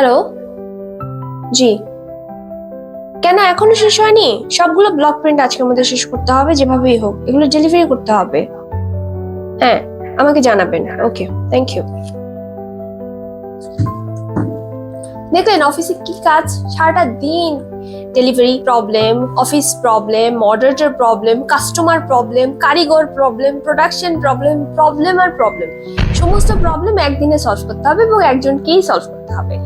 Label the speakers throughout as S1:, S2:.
S1: Hello জি। কেন এখনও শেষ হয়নি? সবগুলো ব্লক প্রিন্ট আজকের মধ্যে শেষ করতে হবে, যেভাবেই হোক। এগুলো ডেলিভারি করতে হবে। হ্যাঁ আমাকে জানাবেন। ওকে থ্যাংক ইউ দেখলেন অফিসে কি কাজ? সারাটা দিন delivery problem office problem moderator problem customer problem কারিগর প্রবলেম প্রোডাকশন প্রবলেম প্রবলেম আর প্রবলেম সমস্ত প্রবলেম একদিনে সলভ করতে হবে এবং একজনকেই সলভ করতে হবে।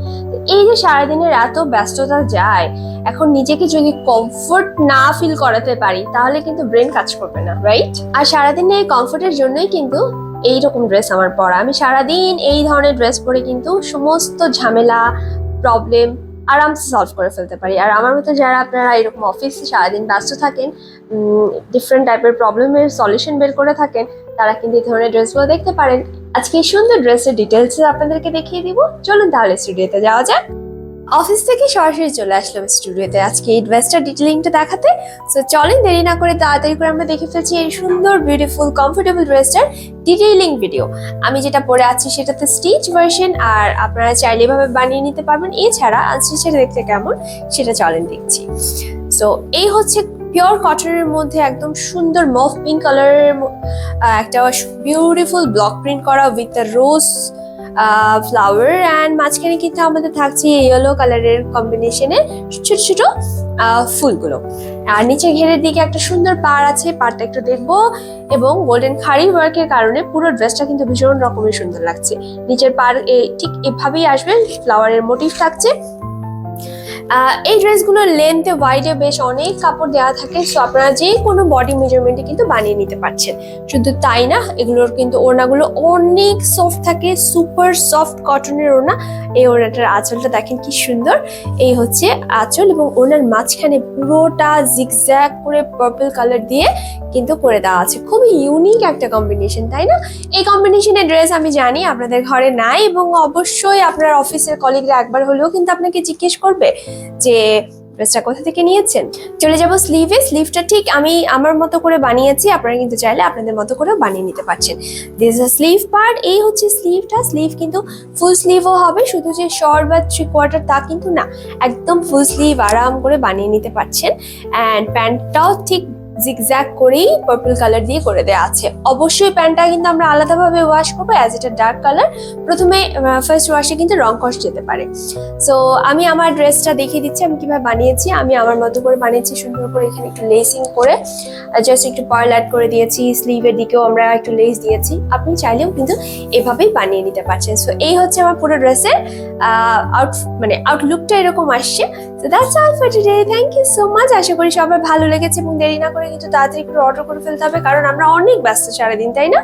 S1: এই যে সারাদিনের এত ব্যস্ততা যায়, এখন নিজেকে যদি কমফোর্ট না ফিল করাতে পারি, তাহলে কিন্তু ব্রেন কাজ করবে না রাইট আর সারাদিনে এই কমফোর্টের জন্যই কিন্তু এইরকম ড্রেস আমার পরা। আমি সারাদিন এই ধরনের ড্রেস পরে কিন্তু সমস্ত ঝামেলা প্রবলেম আরামসে সলভ করে ফেলতে পারি। আর আমার মতো যারা আপনারা এরকম অফিসে সারাদিন ব্যস্ত থাকেন ডিফারেন্ট টাইপের প্রবলেমের সলিউশন বের করে থাকেন, তারা কিন্তু এই ধরনের ড্রেসগুলো দেখতে পারেন। আজকে এই সুন্দর ড্রেসের ডিটেলস আপনাদেরকে দেখিয়ে দিব। চলুন তাহলে স্টুডিওতে যাওয়া যাক। অফিস থেকে সরাসরি চলে আসলাম স্টুডিওতে। আজকে এই ড্রেসটার ডিটেলিংটা দেখাতে। সো চলেন দেরি না করে তাড়াতাড়ি করে আমরা দেখে ফেলছি এই সুন্দর বিউটিফুল কমফোর্টেবল ড্রেসটার ডিটেইলিং ভিডিও আমি যেটা পরে আছি সেটাতে স্টিচ ভার্সন আর আপনারা চাইলে এভাবে বানিয়ে নিতে পারবেন। এছাড়া আনস্টিচের দেখতে কেমন সেটা চলেন দেখছি। সো এই হচ্ছে পিওর কটনের মধ্যে একদম সুন্দর মফ পিঙ্ক কালারের একটা বিউটিফুল ব্লক প্রিন্ট করা with the rose flower and মাঝখানে কিন্তু আমাদের থাকছে ইয়েলো কালারের কম্বিনেশনে ছোট ছোট ফুলগুলো। আর নিচে ঘেরের দিকে একটা সুন্দর পার আছে পারটা একটু দেখব। এবং গোল্ডেন খাড়ি ওয়ার্কের কারণে পুরো ড্রেসটা কিন্তু ভীষণ রকমের সুন্দর লাগছে। নিচের পার ঠিক এভাবেই আসবে ফ্লাওয়ারের মোটিভ থাকছে। এই ড্রেসগুলোর লেন্থে ওয়াইডে বেশ অনেক কাপড় দেওয়া থাকে সো আপনারা যে কোনো বডি মেজারমেন্টে কিন্তু বানিয়ে নিতে পারছেন। শুধু তাই না, এগুলোর কিন্তু ওড়নাগুলো অনেক সফট থাকে সুপার সফট কটনের ওড়না। এই ওড়নাটার আঁচলটা দেখেন কি সুন্দর। এই হচ্ছে আঁচল এবং ওড়নার মাঝখানে পুরোটা জিগজ্যাগ করে পার্পল কালার দিয়ে কিন্তু করে দেওয়া আছে। খুবই ইউনিক একটা কম্বিনেশন তাই না? এই কম্বিনেশনের ড্রেস আমি জানি আপনাদের ঘরে নাই এবং অবশ্যই আপনার অফিসের কলিগরা একবার হলেও কিন্তু আপনাকে জিজ্ঞেস করবে যে ড্রেসটা কোথা থেকে নিয়েছেন? চলে যাব স্লিভে স্লিভটা ঠিক আমি আমার মতো করে বানিয়েছি, আপনারা কিন্তু চাইলে আপনাদের মতো করেও বানিয়ে নিতে পারছেন। দিস আ স্লিভ পার্ট এই হচ্ছে স্লিভটা স্লিভ কিন্তু ফুল স্লিভও হবে, শুধু যে শর্ট বা থ্রি কোয়ার্টার তা কিন্তু না, একদম ফুল স্লিভ আরাম করে বানিয়ে নিতে পারছেন। অ্যান্ড প্যান্টটাও ঠিক জিগজ্যাগ করেই পার্পল কালার দিয়ে করে দেওয়া আছে। অবশ্যই প্যান্টটা কিন্তু আমরা আলাদাভাবে ওয়াশ করব অ্যাজ এটা ডার্ক কালার প্রথমে ফার্স্ট ওয়াশে কিন্তু রং কষ যেতে পারে। সো আমি আমার ড্রেসটা দেখিয়ে দিচ্ছি, আমি কীভাবে বানিয়েছি। আমি আমার মতো করে বানিয়েছি, সুন্দর করে এখানে একটু লেসিং করে জাস্ট একটু পার্ল অ্যাড করে দিয়েছি স্লিভের দিকেও আমরা একটু লেস দিয়েছি। আপনি চাইলেও কিন্তু এভাবেই বানিয়ে নিতে পারছেন। সো এই হচ্ছে আমার পুরো ড্রেসের আউট মানে আউটলুকটা এরকম আসছে। তো that's all for today thank you so much আশা করি সবার ভালো লেগেছে এবং দেরি না করে কিন্তু তাড়াতাড়ি করে অর্ডার করে ফেলতে হবে কারণ আমরা অনেক ব্যস্ত সারাদিন তাই না?